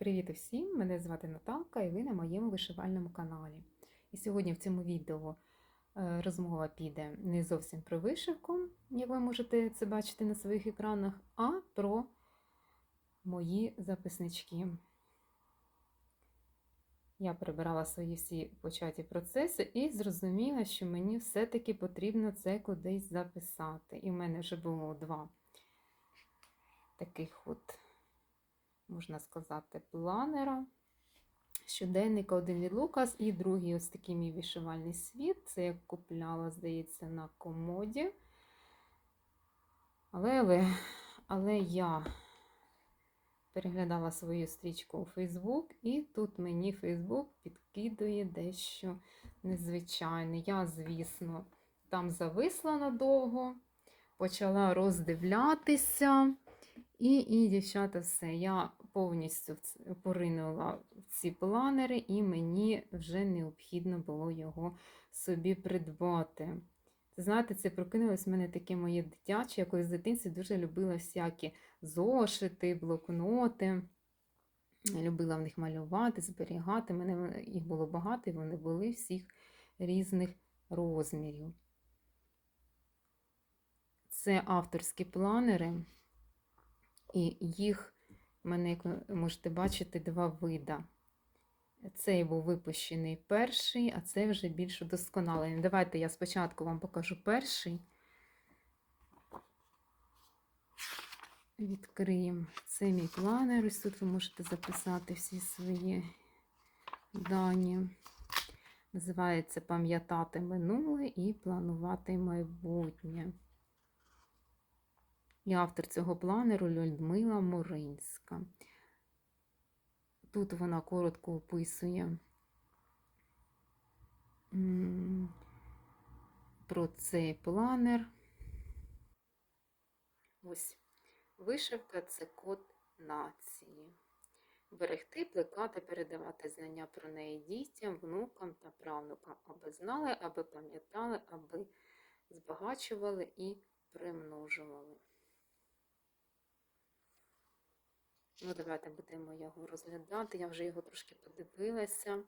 Привіт усім! Мене звати Наталка і ви на моєму вишивальному каналі. І сьогодні в цьому відео е, розмова піде не зовсім про вишивку, як ви можете це бачити на своїх екранах, а про мої записнички. Я прибирала свої всі початі процеси і зрозуміла, що мені все-таки потрібно це кудись записати. І в мене вже було два таких от можна сказати, планера. Щоденника один від Лукас і другий ось такий мій вишивальний світ. Це я купляла, здається, на комоді. Але, але, але я переглядала свою стрічку у Фейсбук, і тут мені Фейсбук підкидує дещо незвичайне. Я, звісно, там зависла надовго, почала роздивлятися. І, і, дівчата, все. Я повністю поринула в ці планери, і мені вже необхідно було його собі придбати. Знаєте, це прокинулось в мене таке моє дитяче, якось з дитинці дуже любила всякі зошити, блокноти. Любила в них малювати, зберігати. Мене їх було багато, і вони були всіх різних розмірів. Це авторські планери. І їх, в мене, як ви можете бачити, два вида. Цей був випущений перший, а цей вже більш удосконалений. Давайте я спочатку вам покажу перший. Відкриємо. Це мій планер. Ось тут ви можете записати всі свої дані. Називається Пам'ятати минуле і планувати майбутнє. І автор цього планеру Людмила Моринська. Тут вона коротко описує про цей планер. Ось вишивка це код нації. Берегти, плекати, передавати знання про неї дітям, внукам та правнукам, аби знали, аби пам'ятали, аби збагачували і примножували. Ну, давайте будемо його розглядати. Я вже його трошки подивилася.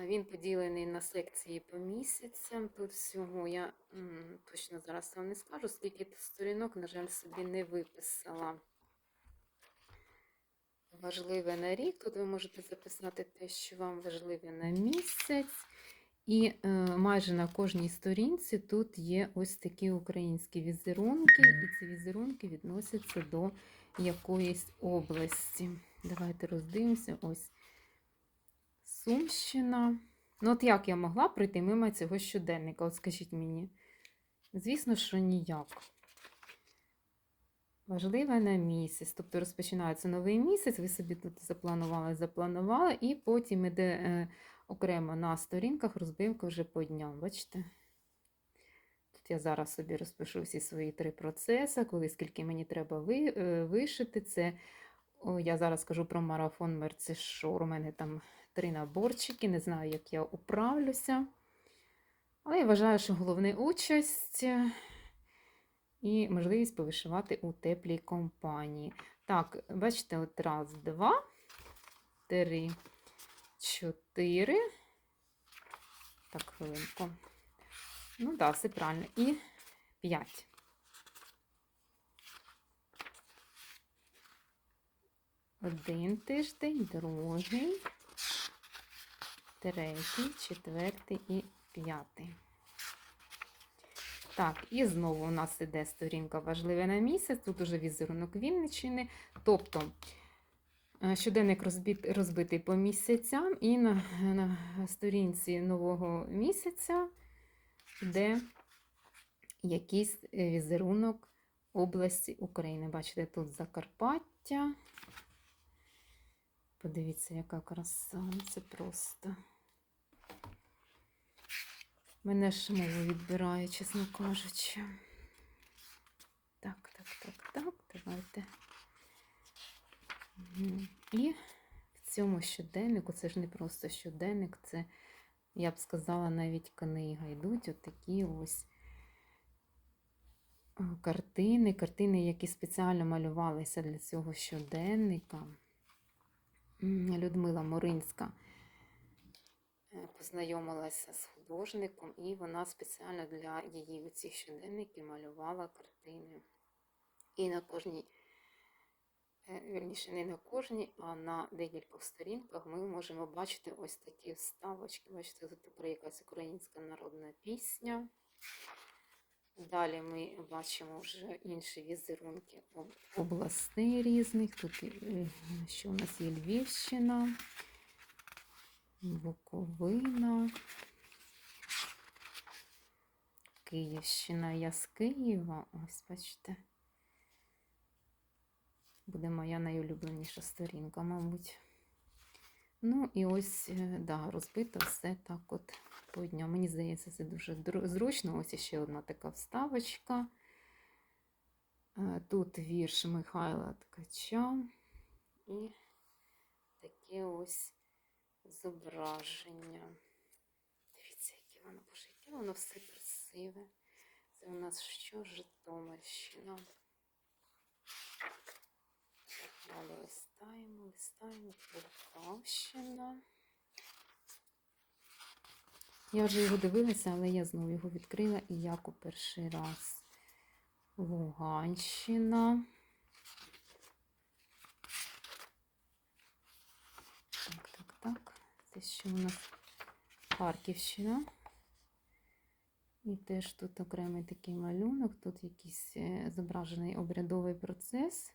Він поділений на секції по місяцям. Тут всього я точно зараз вам не скажу, скільки сторінок, на жаль, собі не виписала. Важливе на рік. Тут ви можете записати те, що вам важливе на місяць. І е, майже на кожній сторінці тут є ось такі українські візерунки, і ці візерунки відносяться до якоїсь області. Давайте роздивимося. Ось Сумщина. Ну, от як я могла пройти мимо цього щоденника? От скажіть мені. Звісно, що ніяк. Важливе на місяць. Тобто розпочинається новий місяць, ви собі тут запланували, запланували, і потім іде е, окремо на сторінках розбивка вже по дням. Бачите? Я зараз собі розпишу всі свої три процеси, коли скільки мені треба е, вишити. Це я зараз скажу про марафон Мерцешор. У мене там три наборчики, не знаю, як я управлюся. Але я вважаю, що головне участь і можливість повишивати у теплій компанії. Так, бачите, от раз, два, три, чотири. Так, хвилинку. Ну так, все правильно. І 5. Один тиждень, другий, третій, четвертий і п'ятий. Так, і знову у нас іде сторінка важлива на місяць. Тут уже візерунок Вінничини. Тобто е, щоденник розбитий по місяцям, і на, на сторінці нового місяця де якийсь е, візерунок області України. Бачите, тут Закарпаття. Подивіться, яка краса, це просто. Мене ж мову відбирає, чесно кажучи. Так, так, так, так, давайте. І в цьому щоденнику, це ж не просто щоденник, це я б сказала, навіть книга. Йдуть отакі ось картини, картини, які спеціально малювалися для цього щоденника. Людмила Моринська е, познайомилася з художником, і вона спеціально для її цих щоденників малювала картини. І на кожній, е, вірніше, не на кожній, а на декількох сторінках ми можемо бачити ось такі вставочки. Бачите, тут про якась українська народна пісня. Далі ми бачимо вже інші візерунки областей різних. Тут е, що у нас є Львівщина, Буковина, Київщина. Я з Києва. Ось, бачите. Буде моя найулюбленіша сторінка, мабуть. Ну і ось, е, да, розбито все так от по дням. Мені здається, це дуже зручно. Ось ще одна така вставочка. Е, Тут вірш Михайла Ткача. І таке ось зображення. Дивіться, яке воно, боже, воно все красиве. Це у нас що Житомирщина. Далі листаємо, листаємо, Полтавщина. Я вже його дивилася, але я знову його відкрила і як у перший раз. Луганщина. Так, так, так. Це що у нас Харківщина. І теж тут окремий такий малюнок, тут якийсь е, зображений обрядовий процес.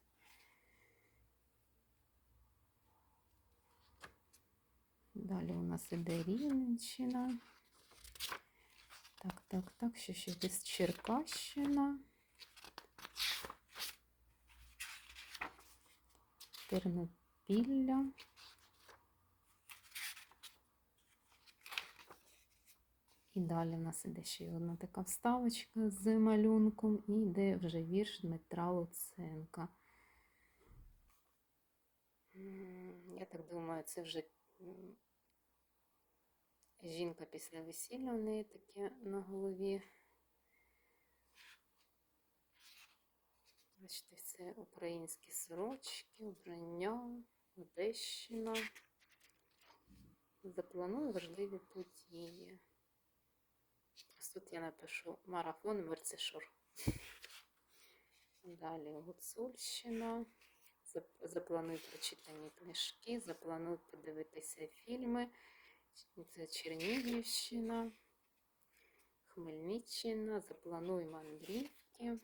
Далі у нас іде Рівненщина. Так, так, так, що ще десь Черкащина. Тернопілля. І далі у нас іде ще одна така вставочка з малюнком, і йде вже вірш Дмитра Луценка. Я так думаю, це вже жінка після весілля у неї таке на голові. Бачите, це українські сорочки, убрання, Одещина. Запланую важливі події. Ось тут я напишу марафон Мерцешур. Далі Гуцульщина. Зап- Запланую прочитані книжки, запланую подивитися фільми. Це Чернігівщина, Хмельниччина, запланую мандрівки.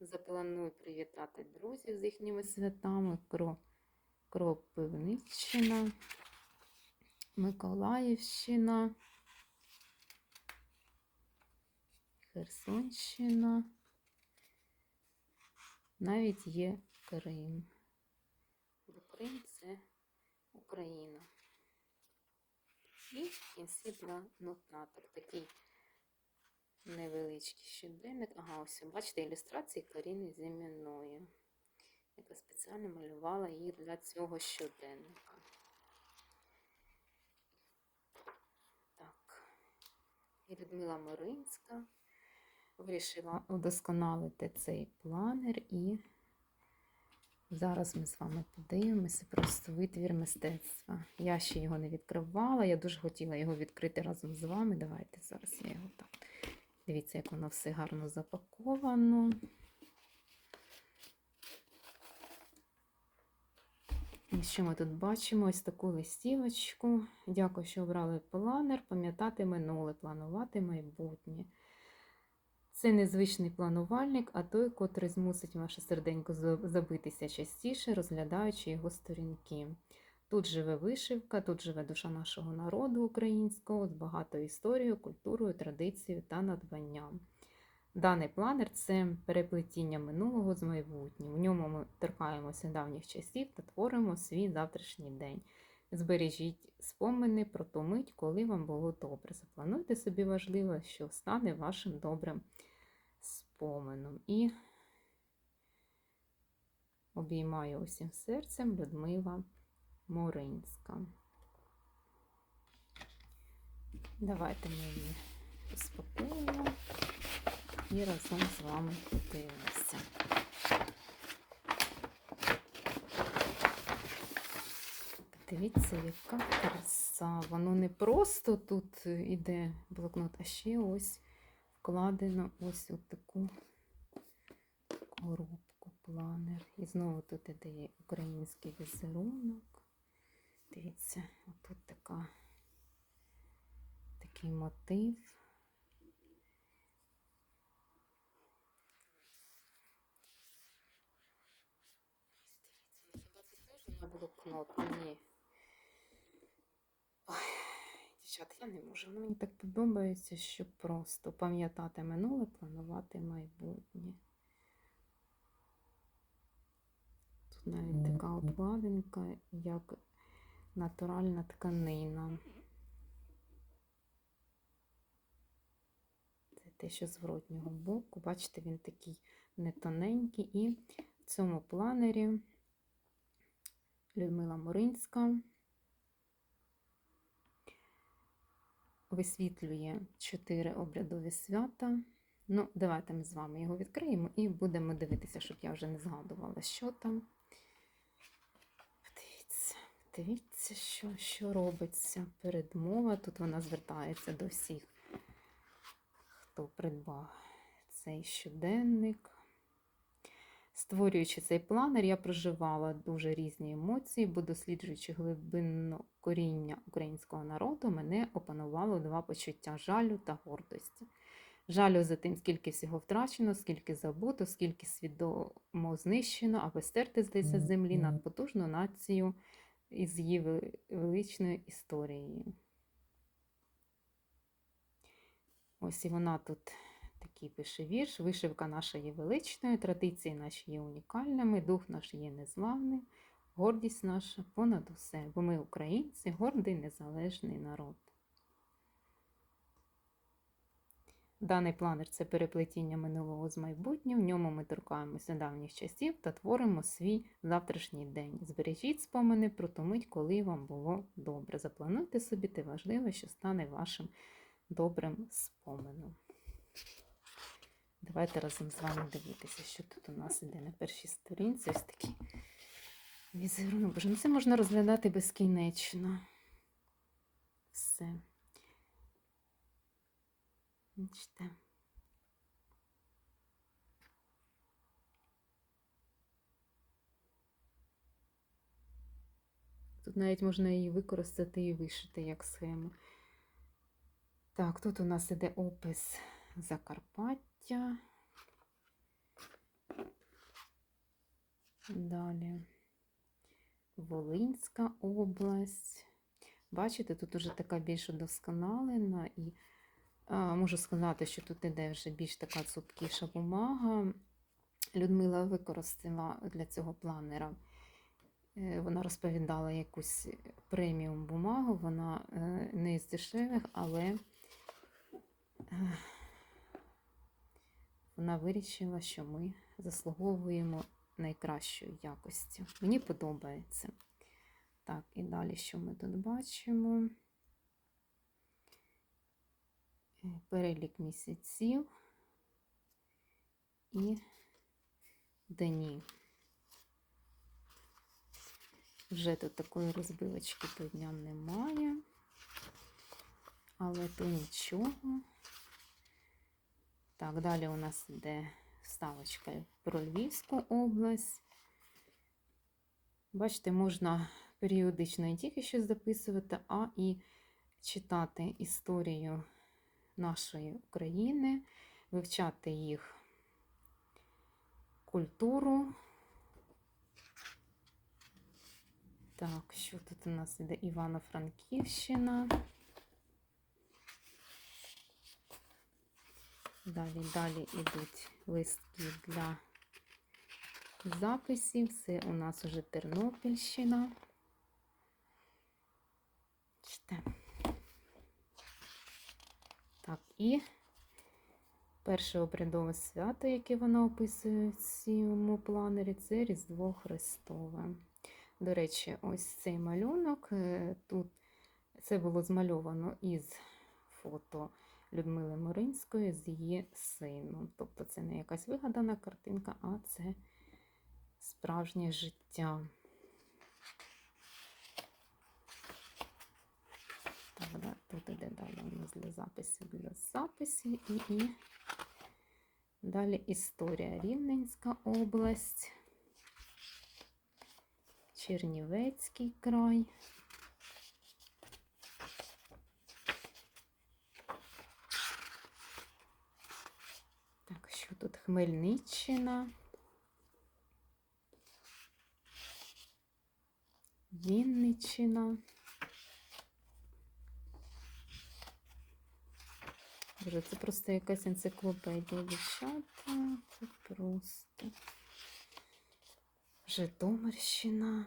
Запланую привітати друзів з їхніми святами. Кропивниччина, Миколаївщина, Херсонщина. Навіть є Крим. Крим це Україна. І в кінці два нотаток. Такий невеличкий щоденник. Ага, ось бачите ілюстрації Каріни Зіміної. Яка спеціально малювала їх для цього щоденника. Так. І Людмила Моринська вирішила удосконалити цей планер і зараз ми з вами подивимося просто витвір мистецтва. Я ще його не відкривала, я дуже хотіла його відкрити разом з вами. Давайте зараз я його так. Дивіться, як воно все гарно запаковано. І що ми тут бачимо? Ось таку листівочку. Дякую, що обрали планер. Пам'ятати минуле, планувати майбутнє. Це незвичний планувальник, а той, котрий змусить ваше серденько забитися частіше, розглядаючи його сторінки. Тут живе вишивка, тут живе душа нашого народу українського з багатою історією, культурою, традицією та надбанням. Даний планер це переплетіння минулого з майбутнім. В ньому ми торкаємося давніх часів та творимо свій завтрашній день. Збережіть спомини про ту мить, коли вам було добре. Заплануйте собі важливо, що стане вашим добрим споменом. І обіймаю усім серцем Людмила Моринська. Давайте ми її розпакуємо і разом з вами подивимося. Дивіться, яка краса. Воно не просто тут іде блокнот, а ще ось вкладено ось у таку коробку, планер. І знову тут іде український візерунок. Дивіться, отут така, такий мотив. Блокнот? Ні. Ой, дівчата, я не можу. Воно мені так подобається, що просто пам'ятати минуле, планувати майбутнє. Тут навіть така обкладинка, як натуральна тканина. Це те, що з зворотнього боку. Бачите, він такий не тоненький. І в цьому планері Людмила Моринська висвітлює чотири обрядові свята. Ну, давайте ми з вами його відкриємо і будемо дивитися, щоб я вже не згадувала, що там. Дивіться, дивіться, що, що робиться. Передмова. Тут вона звертається до всіх, хто придбав цей щоденник. Створюючи цей планер, я проживала дуже різні емоції, бо досліджуючи глибинно коріння українського народу, мене опанувало два почуття жалю та гордості. Жалю за тим, скільки всього втрачено, скільки забуто, скільки свідомо знищено, аби стерти здається з землі надпотужну націю із її величною історією. Ось і вона тут такий пише вірш. Вишивка наша є величною, традиції наші є унікальними, дух наш є незламним, гордість наша понад усе, бо ми українці, гордий незалежний народ. Даний планер це переплетіння минулого з майбутнім. В ньому ми торкаємося давніх часів та творимо свій завтрашній день. Збережіть спомини про ту мить, коли вам було добре. Заплануйте собі те важливе, що стане вашим добрим споменом. Давайте разом з вами дивитися, що тут у нас іде на першій сторінці. Ось такий візерунок. Боже, ну це можна розглядати безкінечно. Все. Бачите. Тут навіть можна її використати і вишити як схему. Так, тут у нас іде опис Закарпаття. Далі Волинська область. Бачите, тут уже така більш удосконалена і а, можу сказати, що тут іде вже більш така цупкіша бумага. Людмила використала для цього планера. е, Вона розповідала якусь преміум бумагу, вона е, не із дешевих, але е, вона вирішила, що ми заслуговуємо найкращої якості. Мені подобається. Так, і далі, що ми тут бачимо? Е, Перелік місяців і дні. Вже тут такої розбивочки по дням немає, але то нічого. Так, далі у нас йде вставочка про Львівську область. Бачите, можна періодично не тільки щось записувати, а і читати історію нашої України, вивчати їх культуру. Так, що тут у нас іде Івано-Франківщина. Далі, далі йдуть листки для записів. Це у нас уже Тернопільщина. Так, і перше обрядове свято, яке вона описує в цьому планері, це Різдво Христове. До речі, ось цей малюнок. е, Тут це було змальовано із фото Людмили Моринської з її сином. Тобто це не якась вигадана картинка, а це справжнє життя. Так, тут іде далі у нас для записів, для записів і, і далі історія Рівненська область, Чернівецький край. Що тут Хмельниччина? Вінниччина. Боже, це просто якась енциклопедія, дівчата. Це просто. Житомирщина.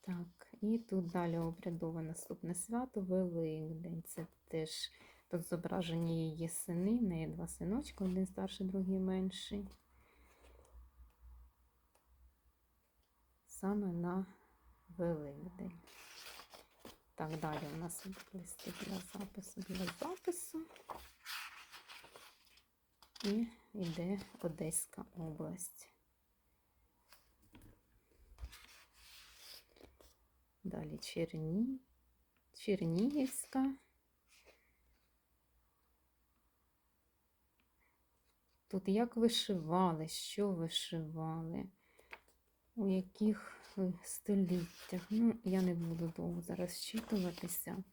Так, і тут далі обрядове наступне свято Великдень. Це теж тут зображені її сини. В неї два синочка, один старший, другий менший. Саме на Великдень. Так, далі у нас листи для запису, для запису. І йде Одеська область. Далі Черні... Чернігівська. Тут як вишивали, що вишивали, у яких е, століттях. Ну, я не буду довго зараз вчитуватися.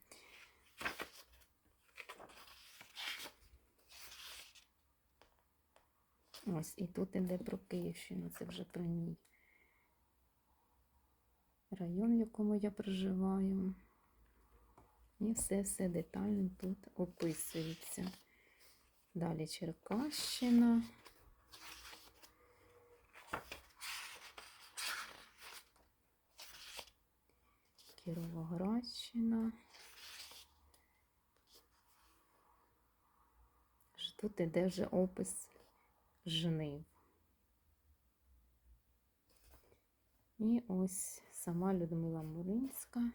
Ось, і тут іде про Київщину, це вже про мій район, в якому я проживаю. І все-все детально тут описується. Далі Черкащина. Кіровоградщина. Тут іде вже опис жнив. І ось сама Людмила Муринська.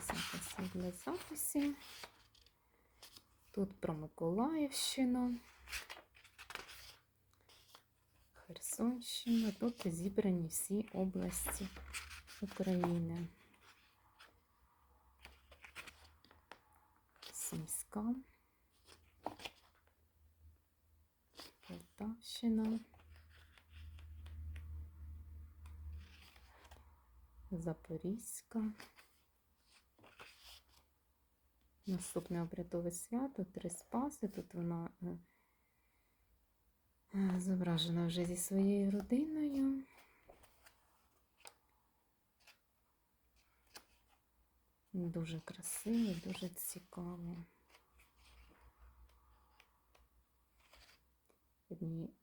Записи для записів. Тут про Миколаївщину. Херсонщину. Тут зібрані всі області України. Сумська. Полтавщина. Запорізька. Наступне обрядове свято, три спаси. Тут вона е, е, зображена вже зі своєю родиною. Дуже красиво, дуже цікаво.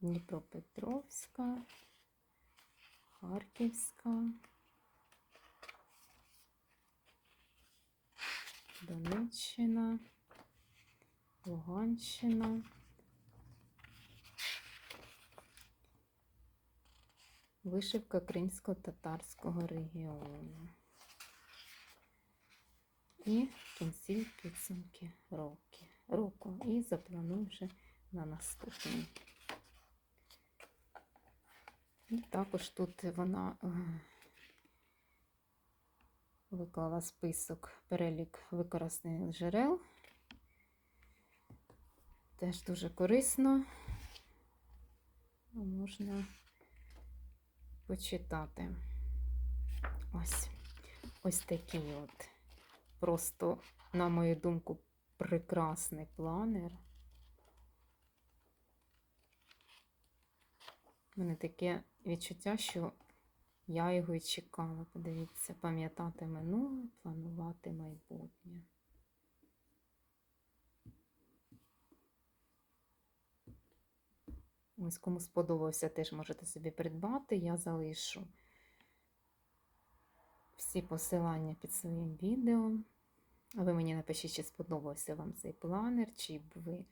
Дніпропетровська, Харківська, Донеччина, Луганщина, вишивка кримсько-татарського регіону. І в кінці підсумки роки, року. І запланую вже на наступний. І також тут вона е, виклала список, перелік використаних джерел. Теж дуже корисно. Можна почитати. Ось ось такий от. Просто, на мою думку, прекрасний планер. У мене таке відчуття, що я його і чекала. Подивіться, пам'ятати минуле, планувати майбутнє. Ось кому сподобався, теж можете собі придбати. Я залишу всі посилання під своїм відео. А ви мені напишіть, чи сподобався вам цей планер, чи б ви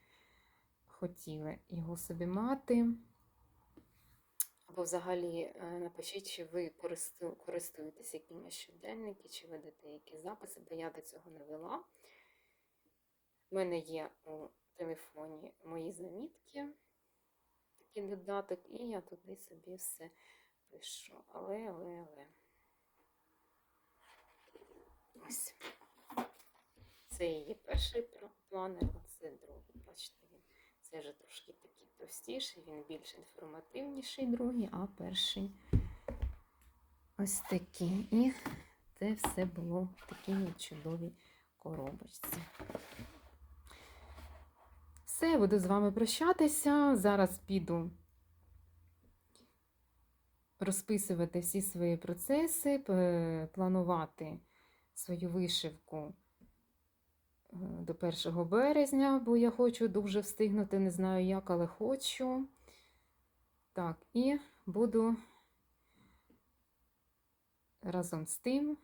хотіли його собі мати. Або взагалі е, напишіть, чи ви користу- користуєтесь якимись щоденники, чи ведете якісь записи, бо я до цього не вела. У мене є о, телефоні мої замітки, такий додаток, і я туди собі все пишу. Але, але, але. Ось. Це її перший планер, а це другий. Бачите, він це вже трошки такий товстіший, він більш інформативніший другий, а перший ось такий. І це все було в такій чудовій коробочці. Все, буду з вами прощатися. Зараз піду розписувати всі свої процеси, планувати свою вишивку до 1 березня, бо я хочу дуже встигнути, не знаю як, але хочу. Так, і буду разом з тим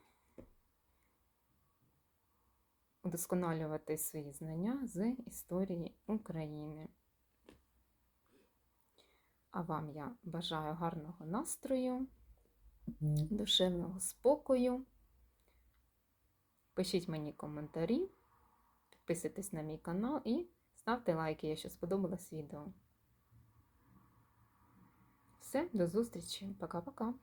удосконалювати свої знання з історії України. А вам я бажаю гарного настрою, душевного спокою. Пишіть мені коментарі, підписуйтесь на мій канал і ставте лайки, якщо сподобалось відео. Все, до зустрічі. Пока-пока.